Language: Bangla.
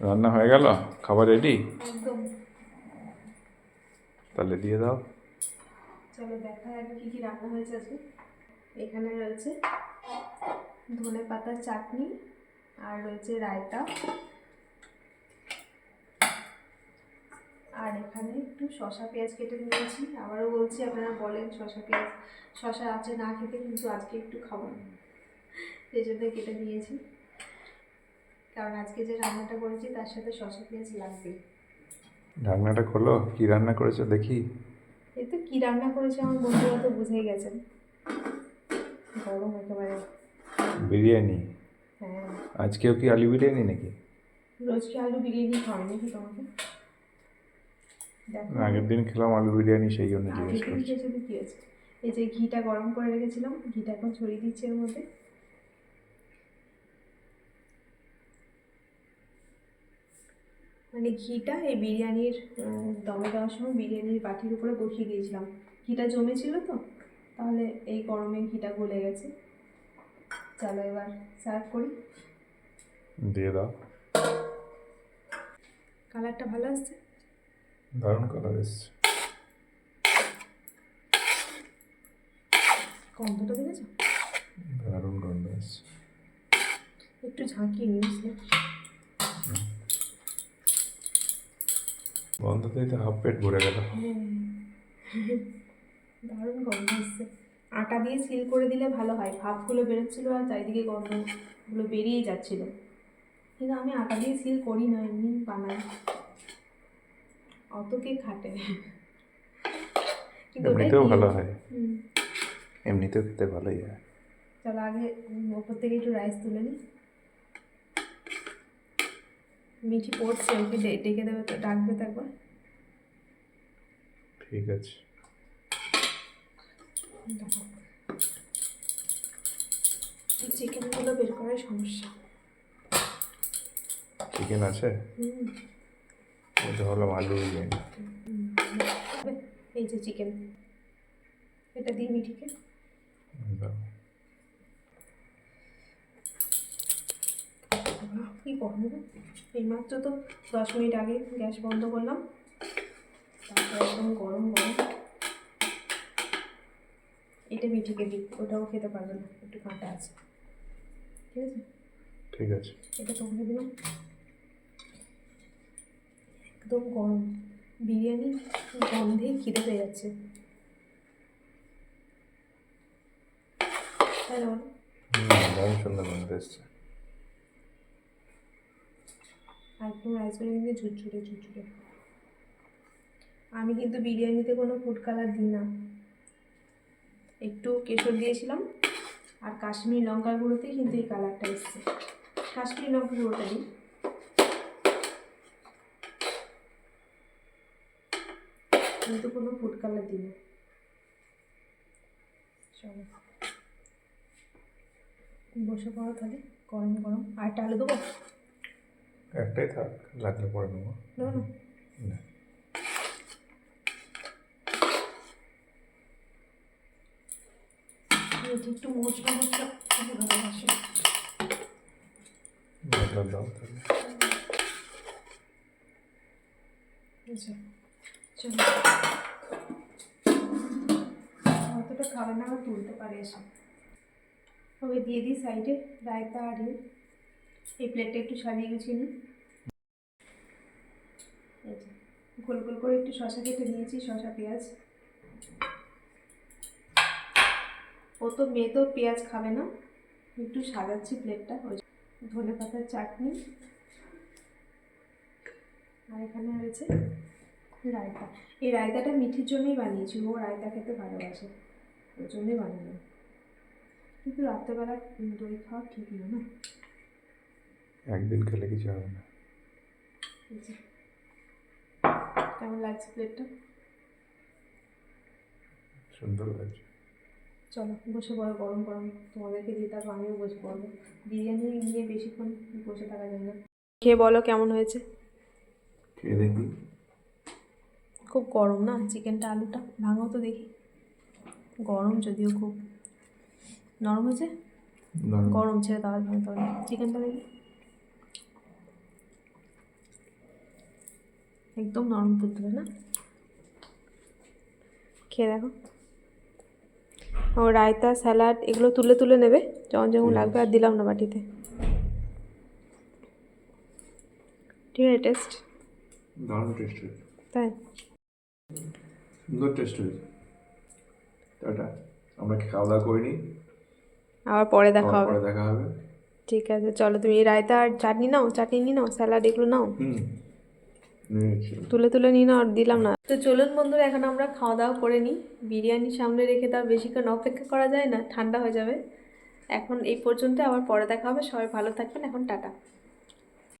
রান্না হয়ে গেল? খাবার রেডি একদম। তাহলে দিয়ে দাও। চলো দেখা যাক কী কী রান্না হয়েছে আজকে। এখানে রয়েছে ধনে পাতার চাটনি আর রয়েছে রায়তা। আর এখানে একটু শশা পেঁয়াজ কেটে নিয়েছি। আবারও বলছি আপনারা বলেন শশা পেঁয়াজ শশা আছে না খেতে কিন্তু আজকে একটু খাব। সেই জন্য কেটে নিয়েছি। কারণ আজকে যে রান্নাটা করেছি তার সাথে শশা পেঁয়াজ লাগবে। রান্নাটা খোলো কি রান্না করেছ দেখি। এই তো কি রান্না করেছে আমার বন্ধুরা তো বুঝেই গেছেন। গরম একেবারে। বিরিয়ানি? হ্যাঁ। আজকেও কি আলু বিরিয়ানি নাকি? রোজ কি আলু বিরিয়ানি খাওয়াই নাকি তোমাকে? আগের দিন খেলাম আলু বিরিয়ানি সেই জন্য জিজ্ঞেস করছি। এই যে ঘিটা গরম করে রেখেছিলাম ঘিটা এখন ছড়িয়ে দিচ্ছি এর মধ্যে। মানে ঘিটা এই বিরিয়ানির দমে দেওয়ার সময় বিরিয়ানির বাটির উপরে বসিয়ে দিয়েছিলাম। ঘিটা জমেছিল তো তাহলে এই গরমে ঘিটা গলে গেছে। চলো এবার সার্ভ করি। দিয়ে দাও। কালারটা ভালো আসছে? দারুণ কালার এসছে। গন্ধটা দেখেছ? দারুণ গন্ধ এসছে। একটু ঝাঁকিয়ে নিই গন্ধতেই তো হাফ পেট ভরে গেল। দারুণ গন্ধ আসছে আটা দিয়ে সিল করে দিলে ভালো হয়। ভাবগুলো বেরোচ্ছিল আর চারিদিকে গন্ধগুলো বেরিয়ে যাচ্ছিল। কিন্তু আমি আটা দিয়ে সিল করি না এমনি বানাই। অত কে খাটে। এমনিতেও ভালো হয়। এমনিতেও খেতে ভালোই হয়। চলো আগে ওপর থেকে একটু রাইস তুলে নিই। মিঠি পড়ছে ওকে ডেকে দেবে তো ডাকবে তো একবার। ঠিক আছে। চিকেনগুলো বের করার সমস্যা। চিকেন আছে? এটা আলু বিরিয়ানি এই যে চিকেন। এটা দিই মিঠিকে। কি গরম। গো। এইমাত্র তো দশ মিনিট আগে গ্যাস বন্ধ করলাম। তারপর একদম গরম গরম। এটা মিঠিকে দিই ওটাও খেতে পারবে না একটু কাঁটা আছে। ঠিক আছে? ঠিক আছে। এটা তোমাকে দিলাম। একদম গরম। বিরিয়ানি গন্ধেই খিদে পেয়ে যাচ্ছে। হ্যালো দারুণ সুন্দর গন্ধ এসছে। একদম রাইসগুলো কিন্তু ঝুরঝুরে ঝুরঝুরে। আমি কিন্তু বিরিয়ানিতে কোনো ফুড কালার দিই না। একটু কেশর দিয়েছিলাম আর কাশ্মীরি লঙ্কার গুঁড়োতেই কিন্তু এই কালারটা এসছে। কাশ্মীরি লঙ্কার গুঁড়োটা দিই। কিন্তু কোনো ফুড কালার দিই না। চলো। বসে পড়ো তাহলে, গরম গরম। আর একটা আলু দেবো? একটাই থাক লাগলে পরে নেব। না। একটু মোচড়া মোচড়া খেতে ভালোবাসে। মশলা দাও তাহলে। চলো। অতটা খাবে না তুলতে পারে এসে ওকে দিয়ে দিই সাইডে রায়তা আর ইয়ে। এই প্লেটটা একটু সাজিয়ে গেছি গোল গোল করে একটু শশা কেটে নিয়েছি শশা পেঁয়াজ। ও তো মেয়ে তো পেঁয়াজ খাবে না। একটু সাজাচ্ছি প্লেটটা ওই ধনে পাতার চাটনি। আর এখানে রয়েছে রায়তা। এই রায়তাটা মিঠির জন্যই বানিয়েছি, ও রায়তা খেতে ভালোবাসে, ওর জন্যই বানালাম কিন্তু রাত্রেবেলা দই খাওয়া ঠিক না। একদিন খেলে কিছু হবে না। কেমন লাগছে প্লেটটা? সুন্দর লাগছে। চলো বসে পড়ো গরম গরম। তোমাদেরকে দিয়ে তারপর আমিও বসে পড়ব। বিরিয়ানি নিয়ে বেশিক্ষণ বসে থাকা যায় না। খেয়ে বলো কেমন হয়েছে? খেয়ে দেখি। খুব গরম না? চিকেনটা আলুটা? ভাঙো তো দেখি। গরম যদিও খুব। নরম হয়েছে? গরম ছেড়ে দেওয়া চিকেনটা দেখি। একদম নরম তুলতুলে না? খেয়ে দেখো। ও রায়তা স্যালাড এগুলো তুলে তুলে নেবে। যখন যখন লাগবে আর দিলাম না বাটিতে। ঠিক আছে টেস্ট? দারুণ টেস্ট হয়েছে। তাই? সুন্দর টেস্ট হয়েছে। টাটা। আমরা খাওয়া দাওয়া করিনি? আবার পরে দেখা হবে। পরে দেখা হবে। ঠিক আছে চলো তুমি রায়তা আর চাটনি নাও চাটনি নিয়ে নাও স্যালাড এগুলো নাও। হুম। তুলে তুলে নিয়ে না, আর দিলাম না। তো চলুন বন্ধুরা, এখন আমরা খাওয়া দাওয়া করে নিই। বিরিয়ানি সামনে রেখে তার বেশিক্ষণ অপেক্ষা করা যায় না, ঠান্ডা হয়ে যাবে। এখন এই পর্যন্ত আবার পরে দেখা হবে। সবাই ভালো থাকবেন। এখন টাটা।